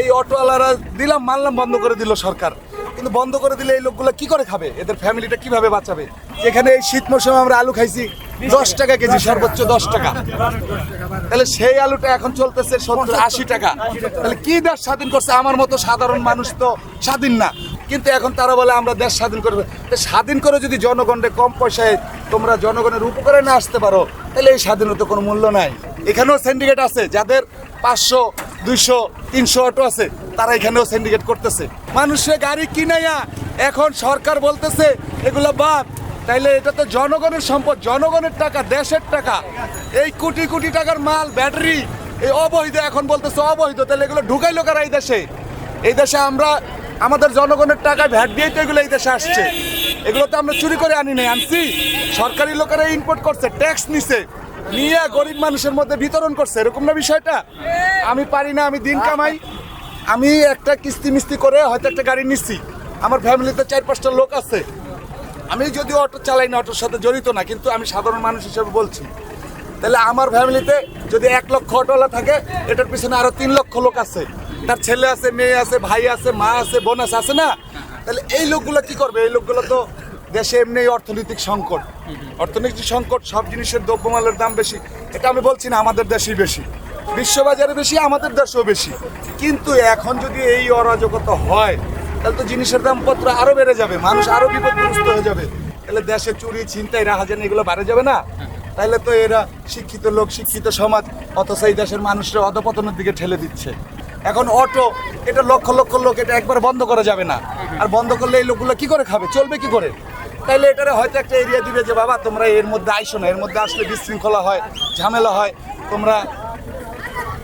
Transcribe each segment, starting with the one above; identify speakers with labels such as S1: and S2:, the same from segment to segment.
S1: এই অটোওয়ালারা দিলাম, মানলাম, বন্ধ করে দিল সরকার। কিন্তু বন্ধ করে দিলে এই লোকগুলো কি করে খাবে? এদের ফ্যামিলিটা কীভাবে বাঁচাবে? এখানে এই শীত মৌসুমে আমরা আলু খাইছি দশ টাকা কেজি, সর্বোচ্চ দশ টাকা। তাহলে সেই আলুটা এখন চলতেছে সত্তর আশি টাকা। তাহলে কি দেশ স্বাধীন করছে? আমার মতো সাধারণ মানুষ তো স্বাধীন না। কিন্তু এখন তারা বলে আমরা দেশ স্বাধীন করবে। স্বাধীন করে যদি জনগণকে কম পয়সায় তোমরা জনগণের উপকারে না আসতে পারো, তাহলে এই স্বাধীনতা কোনো মূল্য নাই। এখানেও সিন্ডিকেট আছে, যাদের পাঁচশো দুইশো, তিনশো অটো আছে, তারা এখানেও সিন্ডিকেট করতেছে। মানুষের গাড়ি কিনাইয়া এখন সরকার বলতেছে, এগুলো বাদ, তাইলে এটা তো জনগণের সম্পদ, জনগণের টাকা, দেশের টাকা। এই কোটি কোটি টাকার মাল, ব্যাটারি, এই অবৈধ এখন বলতেছে অবৈধ তাহলে এগুলো ঢুকাইলো কারা এই দেশে? এই দেশে আমরা, আমাদের জনগণের টাকা ভ্যাট দিয়েই তো এগুলো এই দেশে আসছে। এগুলো তো আমরা চুরি করে আনি নাই, আনছি। সরকারি লোকেরা ইম্পোর্ট করছে ট্যাক্স নিছে। নিয়ে গরিব মানুষের মধ্যে বিতরণ করছে, এরকম না বিষয়টা? আমি পারি না, আমি দিন কামাই। আমি একটা কিস্তি মিস্তি করে হয়তো একটা গাড়ি নিচ্ছি। আমার ফ্যামিলিতে চার পাঁচটা লোক আছে। আমি যদিও অটো চালাই না, অটোর সাথে জড়িত না, কিন্তু আমি সাধারণ মানুষ হিসেবে বলছি। তাহলে আমার ফ্যামিলিতে যদি এক লক্ষ অটোওয়ালা থাকে, এটার পিছনে আরও তিন লক্ষ লোক আছে। তার ছেলে আছে, মেয়ে আছে, ভাই আছে, মা আছে, বোন আছে আছে না? তাহলে এই লোকগুলো কি করবে? এই লোকগুলো তো দেশে এমনি অর্থনৈতিক সংকট। অর্থনৈতিক সংকট সব জিনিসের দ্রব্যমালের দাম বেশি। এটা আমি বলছি না, আমাদের দেশেই বেশি। বিশ্ববাজারে বেশি, আমাদের দেশেও বেশি। কিন্তু এখন যদি এই অরাজকতা হয়, তাহলে তো জিনিসের দামপত্র আরও বেড়ে যাবে, মানুষ আরও বিপদগ্রস্ত হয়ে যাবে। তাহলে দেশে চুরি, ছিনতাই, রাহাজানি এগুলো বাড়ে যাবে না? তাহলে তো এরা শিক্ষিত লোক, শিক্ষিত সমাজ, অথচ এই দেশের মানুষরা অধপতনের দিকে ঠেলে দিচ্ছে। এখন অটো, এটা লক্ষ লক্ষ লোক, এটা একবার বন্ধ করা যাবে না। আর বন্ধ করলে এই লোকগুলো কি করে খাবে? চলবে কি করে? তাইলে এটারে হয়তো একটা এরিয়া দিবে যে, বাবা, তোমরা এর মধ্যে আইসো না, এর মধ্যে আসলে বিশৃঙ্খলা হয়, ঝামেলা হয়, তোমরা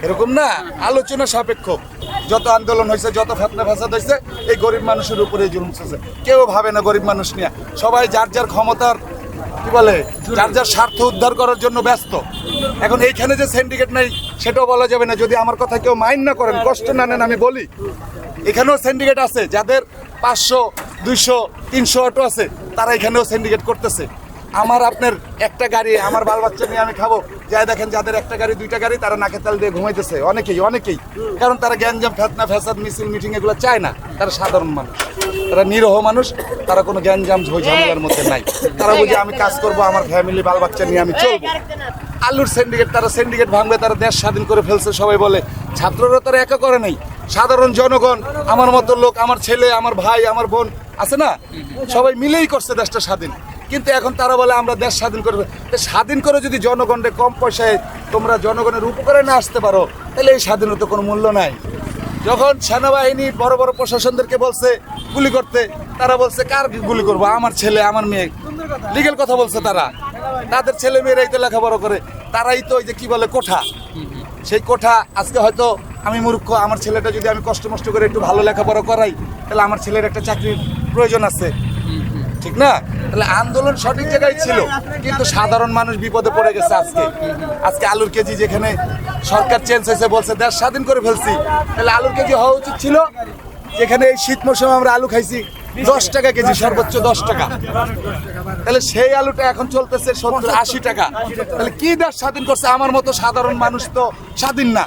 S1: এরকম না, আলোচনা সাপেক্ষ। যত আন্দোলন হয়েছে যত ফেতনা ফাসাদ হয়েছে এই গরিব মানুষের উপরে জুলুম চলছে। কেউ ভাবে না গরিব মানুষ নিয়ে। সবাই যার যার ক্ষমতার, কি বলে, যার যার স্বার্থ উদ্ধার করার জন্য ব্যস্ত। এখন এইখানে যে সিন্ডিকেট নাই, সেটাও বলা যাবে না। যদি আমার কথা কেউ মাইন্ড না করেন, কষ্ট না নেন, আমি বলি। এখানেও সিন্ডিকেট আছে, যাদের পাঁচশো দুইশো, তিনশো অটো আছে, তারা এখানেও সিন্ডিকেট করতেছে। আমার আপনার একটা গাড়ি, আমার বাল বাচ্চা নিয়ে আমি খাব। যাই দেখেন যাদের একটা গাড়ি, দুইটা গাড়ি, তারা নাকে তাল দিয়ে ঘুমাইতেছে। অনেকেই অনেকেই। কারণ তারা গ্যাঞ্জাম, ফেতনা, ফ্যাসাদ, মিছিল মিটিং এগুলো চায় না। তারা সাধারণ মানুষ। তারা নিরহ মানুষ, তারা কোনো গ্যাঞ্জাম ঝামেলার মধ্যে নাই। তারা বুঝে আমি কাজ করব, আমার ফ্যামিলি বাল বাচ্চা নিয়ে আমি চলবো। আলুর সিন্ডিকেট তারা সিন্ডিকেট ভাঙবে, তারা দেশ স্বাধীন করে ফেলছে, সবাই বলে। ছাত্ররা তারা একা করে নাই। সাধারণ জনগণ, আমার মতো লোক, আমার ছেলে, আমার ভাই, আমার বোন আছে না? সবাই মিলেই করছে দেশটা স্বাধীন। কিন্তু এখন তারা বলে আমরা দেশ স্বাধীন করবে। স্বাধীন করে যদি জনগণকে কম পয়সায় তোমরা জনগণের উপকারে না আসতে পারো, তাহলে এই স্বাধীনতা কোনো মূল্য নাই। যখন সেনাবাহিনী বড় বড় প্রশাসনদেরকে বলছে গুলি করতে, তারা বলছে, কার গুলি করব? আমার ছেলে, আমার মেয়ে। লিগেল কথা বলছে তারা। তাদের ছেলে মেয়েরাই তো লেখাপড়া করে, তারাই তো ওই যে কি বলে, কোঠা। সেই কোঠা আজকে হয়তো আমি মূর্খ, আমার ছেলেটা যদি আমি কষ্ট মষ্ট করে একটু ভালো লেখাপড়া করাই, তাহলে আমার ছেলের একটা চাকরির প্রয়োজন আছে। ঠিক না? তাহলে আন্দোলন সঠিক জায়গায় ছিল, কিন্তু সাধারণ মানুষ বিপদে পড়ে গেছে আজকে। আজকে আলুর কেজি যেখানে সরকার চেঞ্জ হয়েছে, বলছে দেশ স্বাধীন করে ফেলছি। তাহলে আলুর কেজি হওয়া উচিত ছিল, যেখানে এই শীত মৌসুমে আমরা আলু খাইছি। দশ টাকা কেজি, সর্বোচ্চ দশ টাকা। তাহলে সেই আলুটা এখন চলতেছে সত্তর আশি টাকা। তাহলে কি দেশ স্বাধীন করছে? আমার মতো সাধারণ মানুষ তো স্বাধীন না।